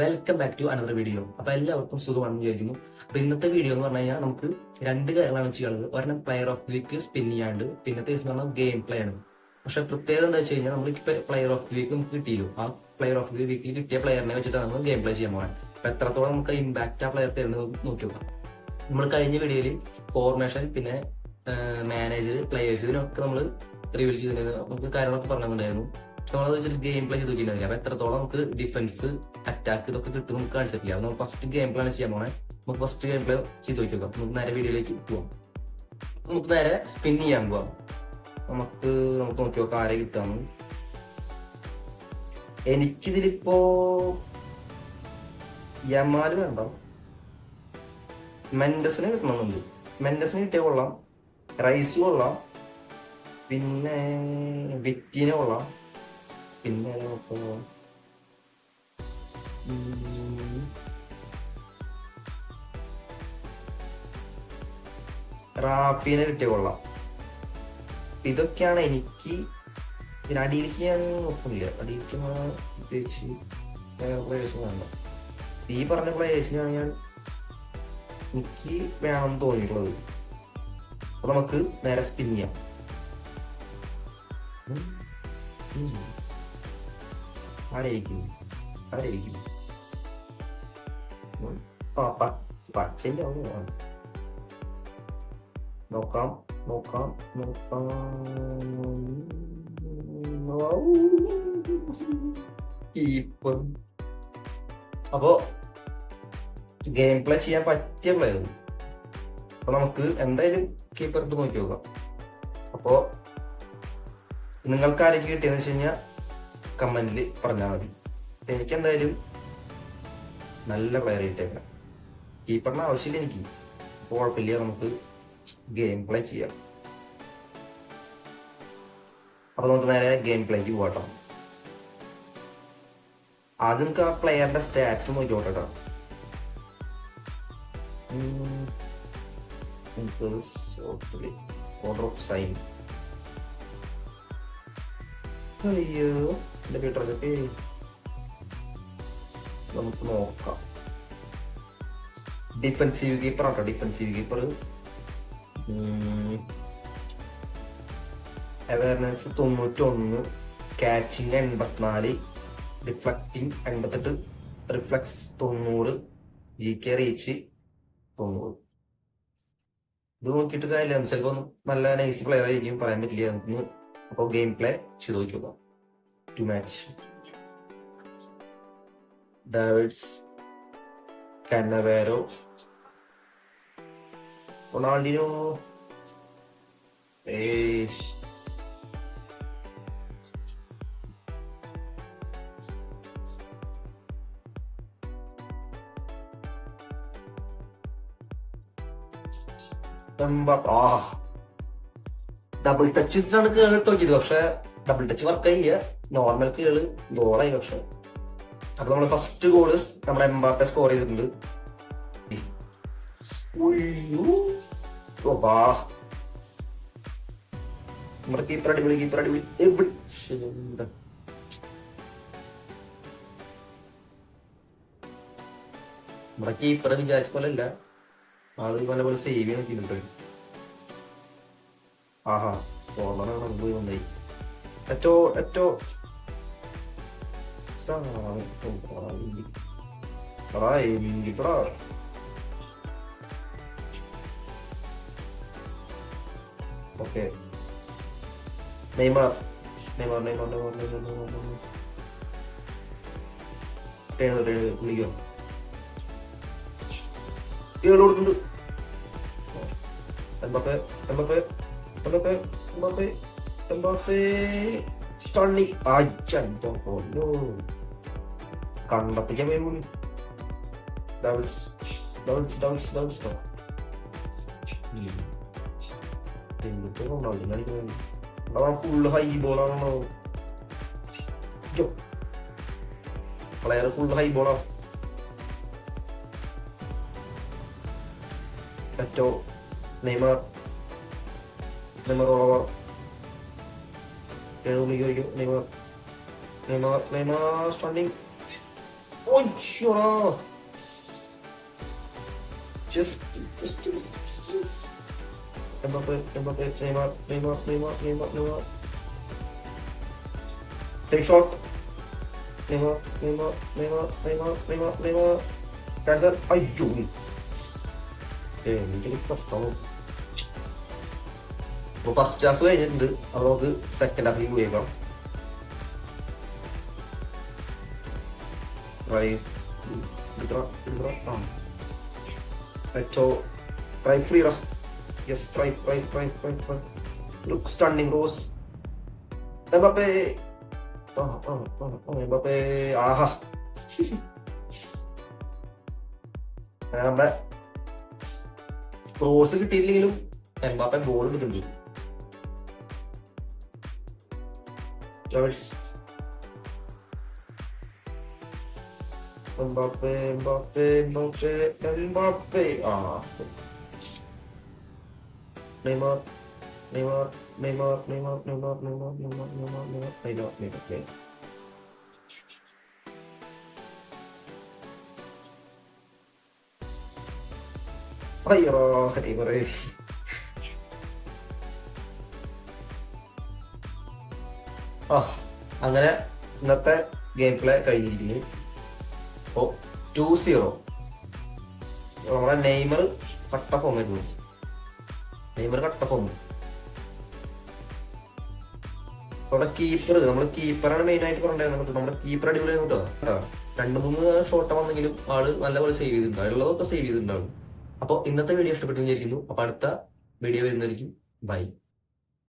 Welcome back to another video അപ്പൊ എല്ലാവർക്കും സുഖമാണെന്ന് വിചാരിക്കുന്നു. അപ്പൊ ഇന്നത്തെ വീഡിയോ എന്ന് പറഞ്ഞു കഴിഞ്ഞാൽ നമുക്ക് രണ്ട് കാര്യങ്ങളാണ് ചെയ്യാനുള്ളത്. ഒരെണ്ണം player of the week spin ചെയ്യാണ്ട് പിന്നത്തെ ദിവസം പറഞ്ഞാൽ ഗെയിം പ്ലേ ആണ്. പക്ഷെ പ്രത്യേകത എന്താ വെച്ച് കഴിഞ്ഞാൽ നമുക്ക് പ്ലെയർ ഓഫ് ദി വീക്ക് നമുക്ക് കിട്ടിയല്ലോ. ആ പ്ലെയർ ഓഫ് ദി വീക്കിൽ കിട്ടിയ പ്ലെയറിനെ വെച്ചിട്ട് നമ്മൾ ഗെയിം പ്ലേ ചെയ്യാൻ പോകാൻ അപ്പൊ എത്രത്തോളം നമുക്ക് ഇമ്പാക്റ്റ് ആ പ്ലെയർ തരുന്നത് നോക്കി നമ്മൾ കഴിഞ്ഞ വീഡിയോയിൽ ഫോർമേഷൻ പിന്നെ മാനേജർ പ്ലേയേഴ്സ് ഇതിനൊക്കെ നമ്മൾ റിവ്യൂ ചെയ്തിരുന്നത് നമുക്ക് കാര്യങ്ങളൊക്കെ പറഞ്ഞിട്ടുണ്ടായിരുന്നു നമ്മളത് വെച്ചിട്ട് ഗെയിം പ്ലേ ചെയ്ത് നോക്കിയിട്ടുണ്ടായിരുന്നു അപ്പൊ എത്രത്തോളം നമുക്ക് ഡിഫൻസ് അറ്റാക്ക് ഇതൊക്കെ കിട്ടും നമുക്ക് കാണിച്ചിട്ടില്ല. അപ്പൊ നമ്മൾ ഫസ്റ്റ് ഗെയിം പ്ലാൻ ചെയ്യാൻ പോണേ. നമുക്ക് ഫസ്റ്റ് ഗെയിം പ്ലേ ചെയ്ത് നോക്കി നോക്കാം. നമുക്ക് നേരെ വീഡിയോയിലേക്ക് പോവാം. നമുക്ക് നേരെ സ്പിൻ ചെയ്യാൻ പോവാം. നമുക്ക് നമുക്ക് നോക്കി നോക്കാം ആരെ കിട്ടാന്ന്. എനിക്കിതിലിപ്പോ യമാൽ വേണ്ട? മെൻഡസിന് കിട്ടണമെന്നുണ്ട്. മെൻഡസിന് കിട്ടിയ കൊള്ളാം. റൈസ് കൊള്ളാം. പിന്നെ വിറ്റിനെ കൊള്ളാം. പിന്നെ നമുക്ക് റാഫീനെ കിട്ടിയ കൊള്ളാം. ഇതൊക്കെയാണ് എനിക്ക് പിന്നെ അടിയിലേക്ക് ഞാൻ നോക്കുന്നില്ല. അടിയിലേക്ക് പ്രത്യേകിച്ച് പ്ലേയേഴ്സ് വേണം ഈ പറഞ്ഞ പ്ലേയേഴ്സിനാണ് ഞാൻ എനിക്ക് വേണമെന്ന് തോന്നിയിട്ടുള്ളത്. അപ്പൊ നമുക്ക് നേരെ സ്പിൻ ചെയ്യാം. ഉം. ഉം. ആരായിരിക്കും ആരായിരിക്കും ഉം. ആ പ പച്ചന്റെ ആവുന്നു. നോക്കാം നോക്കാം നോക്കാം ഇപ്പം അപ്പോ ഗെയിം പ്ലേ ചെയ്യാൻ പറ്റിയ പ്ലെയർ അപ്പൊ നമുക്ക് എന്തായാലും കീപ്പർ ഇട്ട് നോക്കി നോക്കാം അപ്പോ നിങ്ങൾക്ക് ആരൊക്കെ കിട്ടിയെന്ന് വെച്ച് കഴിഞ്ഞാൽ കമന്റിൽ പറഞ്ഞാൽ മതി. എനിക്ക് എന്തായാലും നല്ല പ്ലെയർ കിട്ടിയേക്കാം കീപ്പറിന് ആവശ്യമില്ല എനിക്ക്. അപ്പോൾ കുഴപ്പമില്ല നമുക്ക് ഗെയിം പ്ലേ ചെയ്യാം. അപ്പൊ നമുക്ക് നേരെ ഗെയിം പ്ലേക്ക് പോകട്ടോ ആദ്യം നമുക്ക് ആ പ്ലെയറിന്റെ സ്റ്റാറ്റ്സ് നോക്കി നോക്കട്ടോ ഓർഡർ ഓഫ് സൈൻ അയ്യോ. പീട്ടർ ചപ്പി നമുക്ക് നോക്കാം. ഡിഫൻസീവ് കീപ്പർ ആട്ടോ ഡിഫൻസീവ് കീപ്പർ അവയർനെസ് തൊണ്ണൂറ്റൊന്ന്. ക്യാച്ചിങ് എൺപത്തിനാല്. റിഫ്ലക്റ്റിംഗ് എൺപത്തെട്ട്. റിഫ്ലക്സ് തൊണ്ണൂറ്. ജി കെ റീച്ച് തൊണ്ണൂറ്. ഇത് നോക്കിയിട്ട് കാര്യമില്ല. ചിലപ്പോൾ നല്ല നൈസ് പ്ലെയർ ആയിരിക്കും. പറയാൻ പറ്റില്ല. നമുക്ക് അപ്പോൾ ഗെയിം പ്ലേ ചെയ്ത് നോക്കിയോക്കാം മാച്ച് ഡാവിഡ്സ് കന്നവേരോ റൊണാൾഡിനോ ഏഷ് എംബാപ്പ- ആ. ഡബിൾ ടച്ച് ഇട്ടാണ് കേൾ നോക്കിയത് പക്ഷെ ഡബിൾ ടച്ച് വർക്കായില്ല നോർമൽ കേൾ ഗോളായി പക്ഷെ. അപ്പൊ നമ്മൾ ഫസ്റ്റ് ഗോൾ നമ്മുടെ എംബാപ്പെ സ്കോർ ചെയ്തിട്ടുണ്ട്. നമ്മുടെ കീപ്പർ അടിപൊളി കീപ്പർ അടിപൊളി. എവിടെ നമ്മുടെ കീപ്പർ വിചാരിച്ച പോലെ അല്ല. ആൾ നല്ലപോലെ സേവ് ചെയ്യാൻ ആഹാ കോർണറാണ് പോയി നന്നായി ഏറ്റവും ഏറ്റവും എടാ എനിക്കടാ okay Neymar Neymar Neymar Neymar Neymar Neymar turn turn വിളിക്കോ കേൾ കൊടുക്കുന്നുണ്ട് Mbappe Mbappe Mbappe Mbappe Mbappe Stanley aja dong oh no. Jam kejam ini double, double, double, double. tuh hmm. nol, nol, kan nol nol kan. Lawan full high bola nol yo player full high bola. Atau Neymar. Neymar lawan. Pero Neymar, Neymar, Neymar, Neymar standing. Oh Yoda! Just, just, just, just, just. Mbappe, Mbappe, Neymar, Neymar, Neymar, Neymar, Neymar. Take shot. Neymar, Neymar, Neymar, Neymar, Neymar, Neymar. Cancel. Ayun. Eh, hindi ka stop. അപ്പൊ first half കഴിഞ്ഞിട്ടുണ്ട്. അപ്പൊ നമുക്ക് second ഹാഫിലേക്ക് ഉപയോഗിക്കാം try free try try stunning rose Mbappe. ആ കിട്ടിയില്ലെങ്കിലും എംബാപ്പൻ goal എടുത്തിട്ടുണ്ട്. Charles. Mbappe, Mbappe, Mbappe, Mbappe. Ah. Neymar, Neymar, Neymar, Neymar, Neymar, Neymar, Neymar, Neymar, Neymar, Neymar, Neymar, Neymar. Ayo, Ibrahim. അങ്ങനെ ഇന്നത്തെ ഗെയിം പ്ലേ കഴിഞ്ഞിരിക്കുന്നു. അപ്പോ ടു സീറോ നമ്മുടെ Neymar കട്ട ഫോം ആയിരുന്നു നെയ്മർ കട്ട ഫോം നമ്മുടെ കീപ്പർ നമ്മൾ കീപ്പറാണ് മെയിൻ ആയിട്ട് പറഞ്ഞിട്ടുണ്ടായിരുന്നത് നമ്മുടെ കീപ്പർ അടിപൊളിയായിരുന്നു കേട്ടോ. രണ്ട് മൂന്ന് ഷോട്ട് വന്നെങ്കിലും ആൾ നല്ലപോലെ സേവ് ചെയ്തിട്ടുണ്ടാവും ഉള്ളതൊക്കെ സേവ് ചെയ്തിട്ടുണ്ടാവും. അപ്പോൾ ഇന്നത്തെ വീഡിയോ ഇഷ്ടപ്പെട്ടു വിചാരിക്കുന്നു. അപ്പൊ അടുത്ത വീഡിയോ വരുന്നതായിരിക്കും. ബൈ